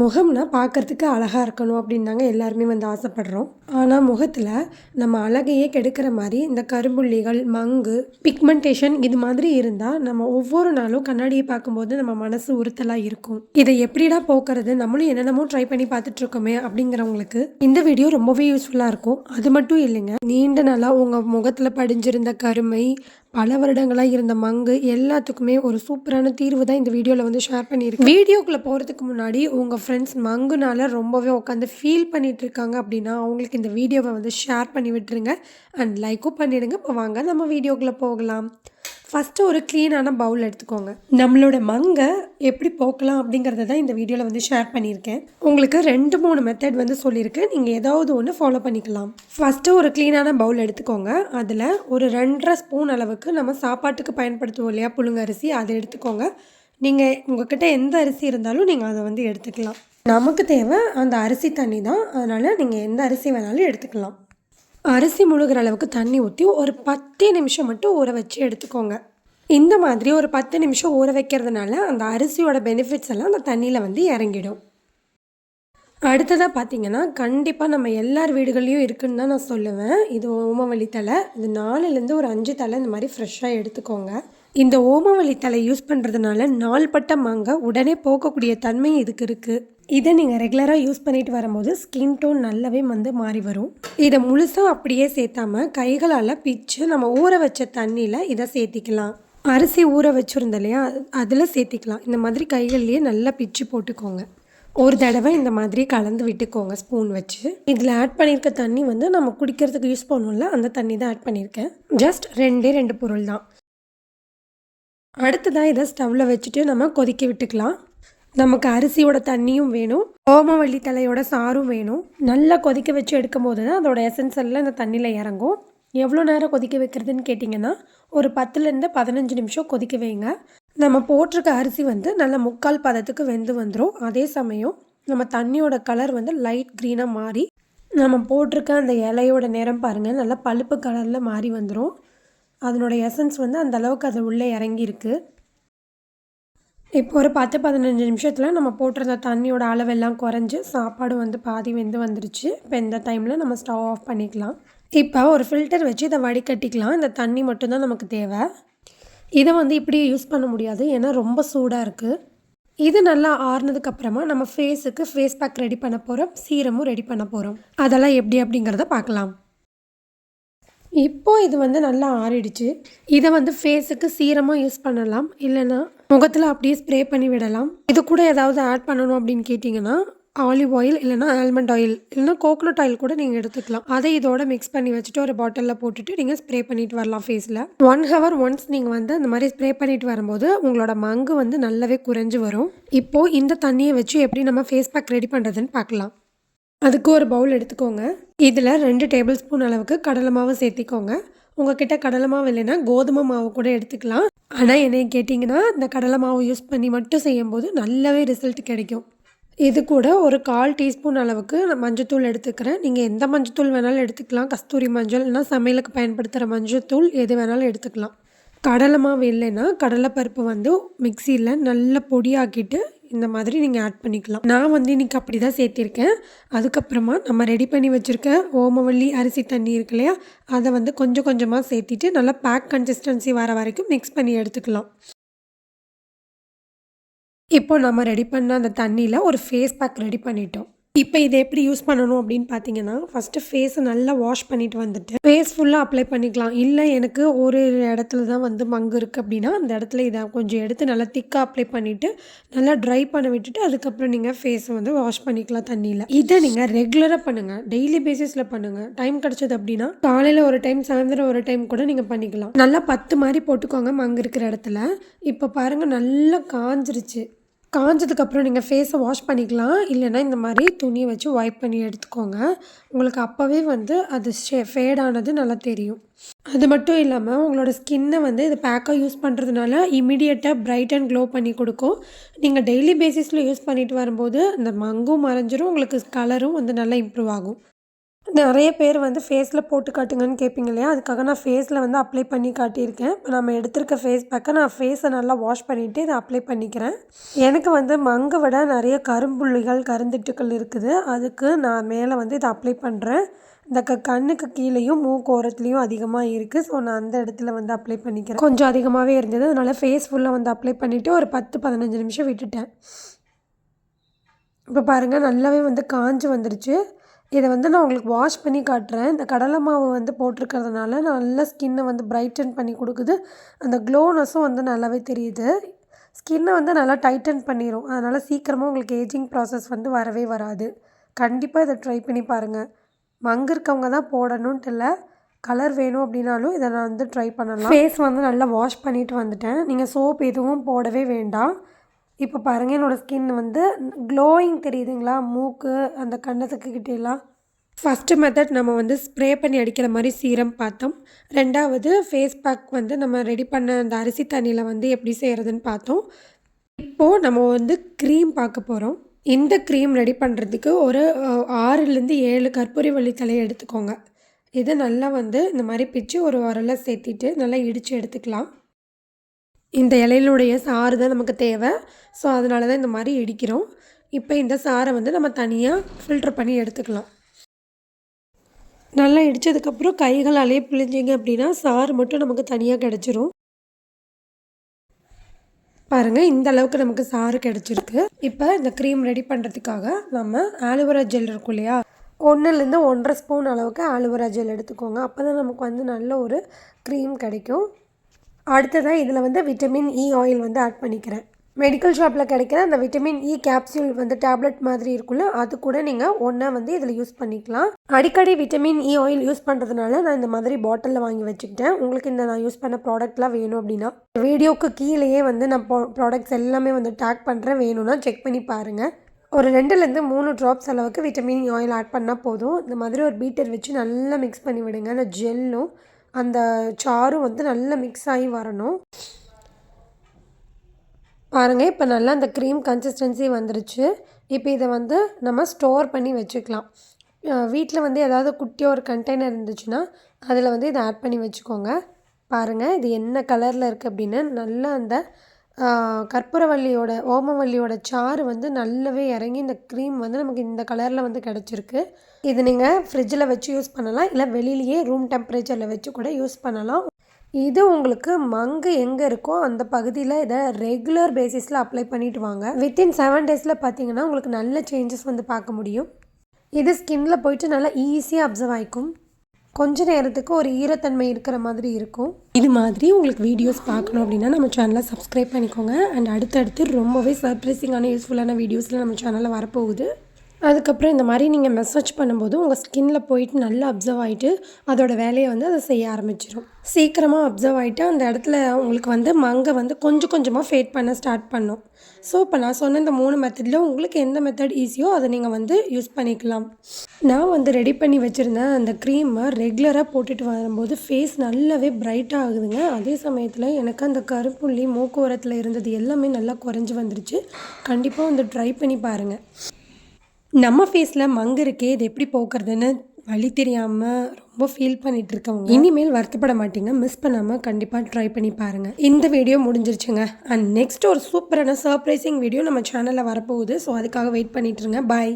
முகம்னா பார்க்கறதுக்கு அழகாக இருக்கணும் அப்படின்னு தாங்க எல்லாருமே வந்து ஆசைப்படுறோம். ஆனால் முகத்தில் நம்ம அழகையே கெடுக்கிற மாதிரி இந்த கரும்புள்ளிகள் மங்கு பிக்மெண்டேஷன் இது மாதிரி இருந்தால் நம்ம ஒவ்வொரு நாளும் கண்ணாடியை பார்க்கும்போது நம்ம மனசு உறுத்தலாக இருக்கும். இதை எப்படிடா போக்குறது? நம்மளும் என்னென்னமோ ட்ரை பண்ணி பார்த்துட்ருக்கோமே அப்படிங்கிறவங்களுக்கு இந்த வீடியோ ரொம்பவே யூஸ்ஃபுல்லாக இருக்கும். அது மட்டும் இல்லைங்க நீண்ட நாளாக உங்கள் முகத்தில் படிஞ்சிருந்த கருமை பல வருடங்களாக இருந்த மங்கு எல்லாத்துக்குமே ஒரு சூப்பரான தீர்வு தான் இந்த வீடியோவில் வந்து ஷேர் பண்ணியிருக்கேன் வீடியோக்குள்ளே போகிறதுக்கு முன்னாடி உங்கள் ஃப்ரெண்ட்ஸ் மங்குனால ரொம்பவே உட்காந்து ஃபீல் பண்ணிகிட்டு இருக்காங்க அப்படின்னா அவங்களுக்கு இந்த வீடியோவை வந்து ஷேர் பண்ணி விட்டுருங்க. அண்ட் லைக்கும் பண்ணிவிடுங்க இப்போ வாங்க நம்ம வீடியோக்குள்ளே போகலாம். ஃபஸ்ட்டு ஒரு க்ளீனான பவுல் எடுத்துக்கோங்க. நம்மளோட மங்கை எப்படி போக்கலாம் அப்படிங்கிறத தான் இந்த வீடியோவில் வந்து ஷேர் பண்ணியிருக்கேன். உங்களுக்கு ரெண்டு மூணு மெத்தட் வந்து சொல்லியிருக்கேன் நீங்கள் ஏதாவது ஒன்று ஃபாலோ பண்ணிக்கலாம். ஃபஸ்ட்டு ஒரு க்ளீனான பவுல் எடுத்துக்கோங்க. அதில் ஒரு ரெண்டரை ஸ்பூன் அளவுக்கு நம்ம சாப்பாட்டுக்கு பயன்படுத்துவோம் இல்லையா புழுங்கரிசி அதை எடுத்துக்கோங்க. நீங்கள் உங்ககிட்ட எந்த அரிசி இருந்தாலும் நீங்கள் அதை வந்து எடுத்துக்கலாம். நமக்கு தேவை அந்த அரிசி தண்ணி தான். அதனால் நீங்கள் எந்த அரிசி வேணாலும் எடுத்துக்கலாம். அரிசி முழுகிற அளவுக்கு தண்ணி ஊற்றி ஒரு பத்து நிமிஷம் மட்டும் ஊற வச்சு எடுத்துக்கோங்க. இந்த மாதிரி ஒரு பத்து நிமிஷம் ஊற வைக்கிறதுனால அந்த அரிசியோட பெனிஃபிட்ஸ் எல்லாம் அந்த தண்ணியில் வந்து இறங்கிடும். அடுத்ததாக பார்த்தீங்கன்னா கண்டிப்பாக நம்ம எல்லார் வீடுகள்லையும் இருக்குன்னு தான் நான் சொல்லுவேன். இது ஓமவள்ளி தலை இது நாலுலேருந்து ஒரு அஞ்சு தலை இந்த மாதிரி ஃப்ரெஷ்ஷாக எடுத்துக்கோங்க. இந்த ஓமவல்லி தலை யூஸ் பண்ணுறதுனால நாள்பட்ட மாங்காய் உடனே போகக்கூடிய தன்மை இதுக்கு இருக்குது இதை நீங்கள் ரெகுலராக யூஸ் பண்ணிட்டு வரும்போது ஸ்கின் டோன் நல்லாவே வந்து மாறி வரும். இதை முழுசாக அப்படியே சேர்த்தாம கைகளால் பிச்சு நம்ம ஊற வச்ச தண்ணியில் இதை சேர்த்திக்கலாம். அரிசி ஊற வச்சுருந்தோம் இல்லையா அதில் சேர்த்திக்கலாம். இந்த மாதிரி கைகள்லேயே நல்லா பிச்சு போட்டுக்கோங்க. ஒரு தடவை இந்த மாதிரி கலந்து விட்டுக்கோங்க ஸ்பூன் வச்சு. இதில் ஆட் பண்ணியிருக்க தண்ணி வந்து நம்ம குடிக்கிறதுக்கு யூஸ் பண்ணுவோம்ல அந்த தண்ணி தான் ஆட் பண்ணியிருக்கேன் ஜஸ்ட் ரெண்டே ரெண்டு பொருள் தான். அடுத்ததாக இதை ஸ்டவ்வில் வச்சுட்டு நம்ம கொதிக்க விட்டுக்கலாம். நமக்கு அரிசியோட தண்ணியும் வேணும். ஓமவள்ளி தலையோட சாரும் வேணும். நல்லா கொதிக்க வச்சு எடுக்கும் போது தான் அதோட எசன்ஸ் எல்லாம் இந்த தண்ணியில் இறங்கும். எவ்வளோ நேரம் கொதிக்க வைக்கிறதுன்னு கேட்டிங்கன்னா ஒரு பத்துலேருந்து பதினஞ்சு நிமிஷம் கொதிக்க வைங்க. நம்ம போட்டிருக்க அரிசி வந்து நல்ல முக்கால் பதத்துக்கு வெந்து வந்துடும் அதே சமயம் நம்ம தண்ணியோட கலர் வந்து லைட் க்ரீனாக மாறி நம்ம போட்டிருக்க அந்த இலையோட நிறம் பாருங்கள் நல்லா பழுப்பு கலரில் மாறி வந்துடும் அதனோட எசன்ஸ் வந்து அந்த அளவுக்கு அது உள்ளே இறங்கியிருக்கு. இப்போ ஒரு பத்து பதினஞ்சு நிமிஷத்தில் நம்ம போட்டிருந்த தண்ணியோட அளவெல்லாம் குறைஞ்சி சாப்பாடு வந்து பாதி வெந்து வந்துருச்சு. இப்போ இந்த டைமில் நம்ம ஸ்டவ் ஆஃப் பண்ணிக்கலாம். இப்போ ஒரு ஃபில்டர் வச்சு இதை வடிகட்டிக்கலாம். இந்த தண்ணி மட்டும்தான் நமக்கு தேவை. இதை வந்து இப்படியே யூஸ் பண்ண முடியாது. ஏன்னா ரொம்ப சூடாக இருக்குது இது நல்லா ஆறுனதுக்கப்புறமா நம்ம ஃபேஸுக்கு ஃபேஸ் பேக் ரெடி பண்ண போகிறோம் சீரமும் ரெடி பண்ண போகிறோம் அதெல்லாம் எப்படி அப்படிங்கிறத பார்க்கலாம். இப்போ இது வந்து நல்லா ஆறிடுச்சு. இதை வந்து ஃபேஸுக்கு சீரமாக யூஸ் பண்ணலாம். இல்லைன்னா முகத்தில் அப்படியே ஸ்ப்ரே பண்ணி விடலாம். இது கூட ஏதாவது ஆட் பண்ணணும் அப்படின்னு கேட்டிங்கன்னா ஆலிவ் ஆயில் இல்லைனா ஆல்மண்ட் ஆயில் இல்லைனா கோகோனட் ஆயில் கூட நீங்கள் எடுத்துக்கலாம். அதை இதோட மிக்ஸ் பண்ணி வச்சுட்டு ஒரு பாட்டிலில் போட்டுட்டு நீங்கள் ஸ்ப்ரே பண்ணிட்டு வரலாம் ஃபேஸில் ஒன் ஹவர் ஒன்ஸ் நீங்கள் வந்து அந்த மாதிரி ஸ்ப்ரே பண்ணிட்டு வரும்போது உங்களோட மங்கு வந்து நல்லாவே குறைஞ்சி வரும். இப்போது இந்த தண்ணியை வச்சு எப்படி நம்ம ஃபேஸ் பேக் ரெடி பண்ணுறதுன்னு பார்க்கலாம். அதுக்கு ஒரு பவுல் எடுத்துக்கோங்க. இதில் ரெண்டு டேபிள் ஸ்பூன் அளவுக்கு கடலை மாவு சேர்த்திக்கோங்க. உங்ககிட்ட கடலை மாவு இல்லைன்னா கோதுமை மாவு கூட எடுத்துக்கலாம். ஆனால் என்னை கேட்டிங்கன்னா இந்த கடலை மாவு யூஸ் பண்ணி மட்டும் செய்யும்போது நல்லாவே ரிசல்ட் கிடைக்கும். இது கூட ஒரு கால் டீஸ்பூன் அளவுக்கு நான் மஞ்சத்தூள் எடுத்துக்கிறேன். நீங்கள் எந்த மஞ்சத்தூள் வேணாலும் எடுத்துக்கலாம். கஸ்தூரி மஞ்சள் இல்லைனா சமையலுக்கு பயன்படுத்துகிற மஞ்சத்தூள் எது வேணாலும் எடுத்துக்கலாம். கடலை மாவு இல்லைன்னா கடலைப்பருப்பு வந்து மிக்சியில் நல்லா பொடியாக்கிட்டு இந்த மாதிரி நீங்கள் ஆட் பண்ணிக்கலாம். நான் வந்து இன்றைக்கி அப்படி தான் சேர்த்திருக்கேன். அதுக்கப்புறமா நம்ம ரெடி பண்ணி வச்சுருக்க ஓமவல்லி அரிசி தண்ணி இருக்கு இல்லையா? அதை வந்து கொஞ்சம் கொஞ்சமாக சேர்த்திட்டு நல்லா பேக் கன்சிஸ்டன்சி வர வரைக்கும் மிக்ஸ் பண்ணி எடுத்துக்கலாம். இப்போ நம்ம ரெடி பண்ண அந்த தண்ணியில் ஒரு ஃபேஸ் பேக் ரெடி பண்ணிட்டோம். இப்போ இதை எப்படி யூஸ் பண்ணணும் அப்படின்னு பார்த்தீங்கன்னா ஃபஸ்ட்டு ஃபேஸை நல்லா வாஷ் பண்ணிட்டு வந்துட்டு ஃபேஸ் ஃபுல்லாக அப்ளை பண்ணிக்கலாம். இல்லை எனக்கு ஒரு இடத்துல தான் வந்து மங்கு இருக்குது அப்படின்னா அந்த இடத்துல இதை கொஞ்சம் எடுத்து நல்லா திக்காக அப்ளை பண்ணிவிட்டு நல்லா ட்ரை பண்ண விட்டுட்டு அதுக்கப்புறம் நீங்கள் ஃபேஸை வந்து வாஷ் பண்ணிக்கலாம் தண்ணியில். இதை நீங்கள் ரெகுலராக பண்ணுங்கள் டெய்லி பேசிஸில் பண்ணுங்கள் டைம் கிடச்சது அப்படின்னா காலையில் ஒரு டைம் சாயந்தரம் ஒரு டைம் கூட நீங்கள் பண்ணிக்கலாம். நல்லா பத்து மாதிரி போட்டுக்கோங்க மங்கு இருக்கிற இடத்துல. இப்போ பாருங்கள் நல்லா காஞ்சிருச்சு. காஞ்சதுக்கப்புறம் நீங்கள் ஃபேஸை வாஷ் பண்ணிக்கலாம். இல்லைன்னா இந்த மாதிரி துணியை வச்சு வைப் பண்ணி எடுத்துக்கோங்க. உங்களுக்கு அப்போவே வந்து அது ஷே ஃபேடானது நல்லா தெரியும். அது மட்டும் இல்லாமல் உங்களோட ஸ்கின்னை வந்து இது பேக்காக யூஸ் பண்ணுறதுனால இமீடியட்டாக பிரைட் அண்ட் க்ளோ பண்ணி கொடுக்கும். நீங்கள் டெய்லி பேசிஸில் யூஸ் பண்ணிட்டு வரும்போது அந்த மங்கும் மறைஞ்சிரும். உங்களுக்கு கலரும் வந்து நல்லா இம்ப்ரூவ் ஆகும். நிறைய பேர் வந்து ஃபேஸில் போட்டு காட்டுங்கன்னு கேட்பீங்க இல்லையா? அதுக்காக நான் ஃபேஸில் வந்து அப்ளை பண்ணி காட்டியிருக்கேன். இப்போ நம்ம எடுத்திருக்க ஃபேஸ் பேக்கை நான் ஃபேஸை நல்லா வாஷ் பண்ணிவிட்டு இதை அப்ளை பண்ணிக்கிறேன். எனக்கு வந்து மங்கை விட நிறைய கரும்புள்ளிகள் கருந்திட்டுக்கள் இருக்குது. அதுக்கு நான் மேலே வந்து இதை அப்ளை பண்ணுறேன் இந்த க கண்ணுக்கு கீழேயும் மூக்கு ஓரத்துலேயும் அதிகமாக இருக்குது ஸோ நான் அந்த இடத்துல வந்து அப்ளை பண்ணிக்கிறேன். கொஞ்சம் அதிகமாகவே இருந்தது. அதனால் ஃபேஸ் ஃபுல்லாக வந்து அப்ளை பண்ணிவிட்டு ஒரு பத்து பதினஞ்சு நிமிஷம் விட்டுட்டேன். இப்போ பாருங்கள் நல்லாவே வந்து காஞ்சு வந்துருச்சு. இதை வந்து நான் உங்களுக்கு வாஷ் பண்ணி காட்டுறேன். இந்த கடலை மாவு வந்து போட்டிருக்கிறதுனால நல்லா ஸ்கின்னை வந்து பிரைட்டன் பண்ணி கொடுக்குது. அந்த க்ளோனஸும் வந்து நல்லாவே தெரியுது. ஸ்கின்னை வந்து நல்லா டைட்டன் பண்ணிடும் அதனால் சீக்கிரமாக உங்களுக்கு ஏஜிங் ப்ராசஸ் வந்து வரவே வராது. கண்டிப்பாக இதை ட்ரை பண்ணி பாருங்கள் மங்கு இருக்கவங்க தான் போடணுன்ட்டு இல்லை. கலர் வேணும் அப்படின்னாலும் இதை நான் வந்து ட்ரை பண்ணலாம். ஃபேஸ் வந்து நல்லா வாஷ் பண்ணிவிட்டு வந்துட்டேன். நீங்கள் சோப் எதுவும் போடவே வேண்டாம். இப்போ பாருங்கள் என்னோடய ஸ்கின் வந்து க்ளோயிங் தெரியுதுங்களா? மூக்கு அந்த கண்ணத்துக்கு கிட்டேலாம். ஃபஸ்ட்டு மெத்தட் நம்ம வந்து ஸ்ப்ரே பண்ணி அடிக்கிற மாதிரி சீரம் பார்த்தோம். ரெண்டாவது ஃபேஸ் பேக் வந்து நம்ம ரெடி பண்ண அந்த அரிசி தண்ணியில் வந்து எப்படி செய்கிறதுன்னு பார்த்தோம். இப்போது நம்ம வந்து க்ரீம் பார்க்க போகிறோம் இந்த க்ரீம் ரெடி பண்ணுறதுக்கு ஒரு ஆறுலேருந்து ஏழு கற்பூரி வள்ளித்தலையை எடுத்துக்கோங்க. இதை நல்லா வந்து இந்த மாதிரி பிச்சு ஒரு உரலை சேர்த்திட்டு நல்லா இடித்து எடுத்துக்கலாம். இந்த இலையிலுடைய சாறு தான் நமக்கு தேவை. ஸோ அதனால தான் இந்த மாதிரி இடிக்கிறோம். இப்போ இந்த சாறை வந்து நம்ம தனியாக ஃபில்டர் பண்ணி எடுத்துக்கலாம். நல்லா இடித்ததுக்கப்புறம் கைகளாலே பிழிஞ்சிங்க அப்படின்னா சாறு மட்டும் நமக்கு தனியாக கிடச்சிரும். பாருங்கள் இந்த அளவுக்கு நமக்கு சாறு கிடச்சிருக்கு. இப்போ இந்த க்ரீம் ரெடி பண்ணுறதுக்காக நம்ம ஆலுவரா ஜெல் இருக்கும் இல்லையா? ஒன்றுலேருந்து ஒன்றரை ஸ்பூன் அளவுக்கு ஆலுவரா ஜெல் எடுத்துக்கோங்க. அப்போ தான் நமக்கு வந்து நல்ல ஒரு க்ரீம் கிடைக்கும். அடுத்ததாக இதில் வந்து விட்டமின் இ ஆயில் வந்து ஆட் பண்ணிக்கிறேன். மெடிக்கல் ஷாப்பில் கிடைக்கிற அந்த விட்டமின் இ கேப்சூல் வந்து டேப்லெட் மாதிரி இருக்குல்ல அது கூட நீங்கள் ஒன்றா வந்து இதில் யூஸ் பண்ணிக்கலாம். அடிக்கடி விட்டமின் இ ஆயில் யூஸ் பண்ணுறதுனால நான் இந்த மாதிரி பாட்டிலில் வாங்கி வச்சுக்கிட்டேன். உங்களுக்கு இந்த நான் யூஸ் பண்ண ப்ராடக்ட்லாம் வேணும் அப்படின்னா வீடியோக்கு கீழேயே வந்து நான் ப்ராடக்ட்ஸ் எல்லாமே வந்து டேக் பண்ணுறேன் வேணும்னா செக் பண்ணி பாருங்கள் ஒரு ரெண்டுலேருந்து மூணு ட்ராப்ஸ் அளவுக்கு விட்டமின் இ ஆயில் ஆட் பண்ணால் போதும். இந்த மாதிரி ஒரு பீட்டர் வச்சு நல்லா மிக்ஸ் பண்ணி விடுங்க. அந்த ஜெல்லும் அந்த சாறும் வந்து நல்லா மிக்ஸ் ஆகி வரணும். பாருங்கள் இப்போ நல்லா அந்த க்ரீம் கன்சிஸ்டன்சி வந்துருச்சு. இப்போ இதை வந்து நம்ம ஸ்டோர் பண்ணி வச்சுக்கலாம். வீட்டில் வந்து ஏதாவது குட்டியாக ஒரு கண்டெய்னர் இருந்துச்சுன்னா அதில் வந்து இதை ஆட் பண்ணி வச்சுக்கோங்க. பாருங்கள் இது என்ன கலரில் இருக்குது அப்படின்னு நல்லா அந்த கற்பூரவள்ளியோட கற்பூரவல்லியோட ஓமவல்லியோட சாறு வந்து நல்லாவே இறங்கி இந்த க்ரீம் வந்து நமக்கு இந்த கலரில் வந்து கிடச்சிருக்கு. இது நீங்கள் ஃப்ரிட்ஜில் வச்சு யூஸ் பண்ணலாம். இல்லை வெளியிலேயே ரூம் டெம்பரேச்சரில் வச்சு கூட யூஸ் பண்ணலாம். இது உங்களுக்கு மங்கு எங்கே இருக்கோ அந்த பகுதியில் இதை ரெகுலர் பேசிஸில் அப்ளை பண்ணிட்டு வாங்க. வித்தின் செவன் டேஸில் பார்த்தீங்கன்னா உங்களுக்கு நல்ல சேஞ்சஸ் வந்து பார்க்க முடியும். இது ஸ்கின்னில் போயிட்டு நல்லா ஈஸியாக அப்சர்வ் ஆகிக்கும் கொஞ்ச நேரத்துக்கு ஒரு ஈரத்தன்மை இருக்கிற மாதிரி இருக்கும். இது மாதிரி உங்களுக்கு வீடியோஸ் பார்க்கணும் அப்படின்னா நம்ம சேனலை சப்ஸ்கிரைப் பண்ணிக்கோங்க. அண்ட் அடுத்தடுத்து ரொம்பவே சர்ப்ரைசிங்கான யூஸ்ஃபுல்லான வீடியோஸில் நம்ம சேனலில் வரப்போகுது. அதுக்கப்புறம் இந்த மாதிரி நீங்கள் மெசேஜ் பண்ணும்போது உங்கள் ஸ்கின்ல போயிட்டு நல்லா அப்சர்வ் ஆகிட்டு அதோட வேலையை வந்து அதை செய்ய ஆரம்பிச்சிடும் சீக்கிரமாக அப்சர்வ் ஆகிட்டு அந்த இடத்துல உங்களுக்கு வந்து மங்கை வந்து கொஞ்சம் கொஞ்சமாக ஃபேட் பண்ண ஸ்டார்ட் பண்ணும். ஸோ இப்போ நான் சொன்ன இந்த மூணு மெத்தடில் உங்களுக்கு எந்த மெத்தட் ஈஸியோ அதை நீங்கள் வந்து யூஸ் பண்ணிக்கலாம். நான் வந்து ரெடி பண்ணி வச்சுருந்தேன் அந்த க்ரீமை ரெகுலராக போட்டுட்டு வரும்போது ஃபேஸ் நல்லாவே பிரைட்டாக ஆகுதுங்க. அதே சமயத்தில் எனக்கு அந்த கருப்புள்ளி மூக்குவரத்தில் இருந்தது எல்லாமே நல்லா குறைஞ்சி வந்துருச்சு. கண்டிப்பாக வந்து ட்ரை பண்ணி பாருங்கள் நம்ம ஃபேஸில் மங்கு இருக்கே இது எப்படி போக்குறதுன்னு வழி தெரியாமல் ரொம்ப ஃபீல் பண்ணிட்டு இருக்கவங்க இனிமேல் வருத்தப்பட மாட்டீங்க. மிஸ் பண்ணாமல் கண்டிப்பாக ட்ரை பண்ணி பாருங்கள் இந்த வீடியோ முடிஞ்சிருச்சுங்க. அண்ட் நெக்ஸ்ட் ஒரு சூப்பரான சர்ப்ரைசிங் வீடியோ நம்ம சேனலில் வரப்போகுது. ஸோ அதுக்காக வெயிட் பண்ணிட்டுருங்க. பாய்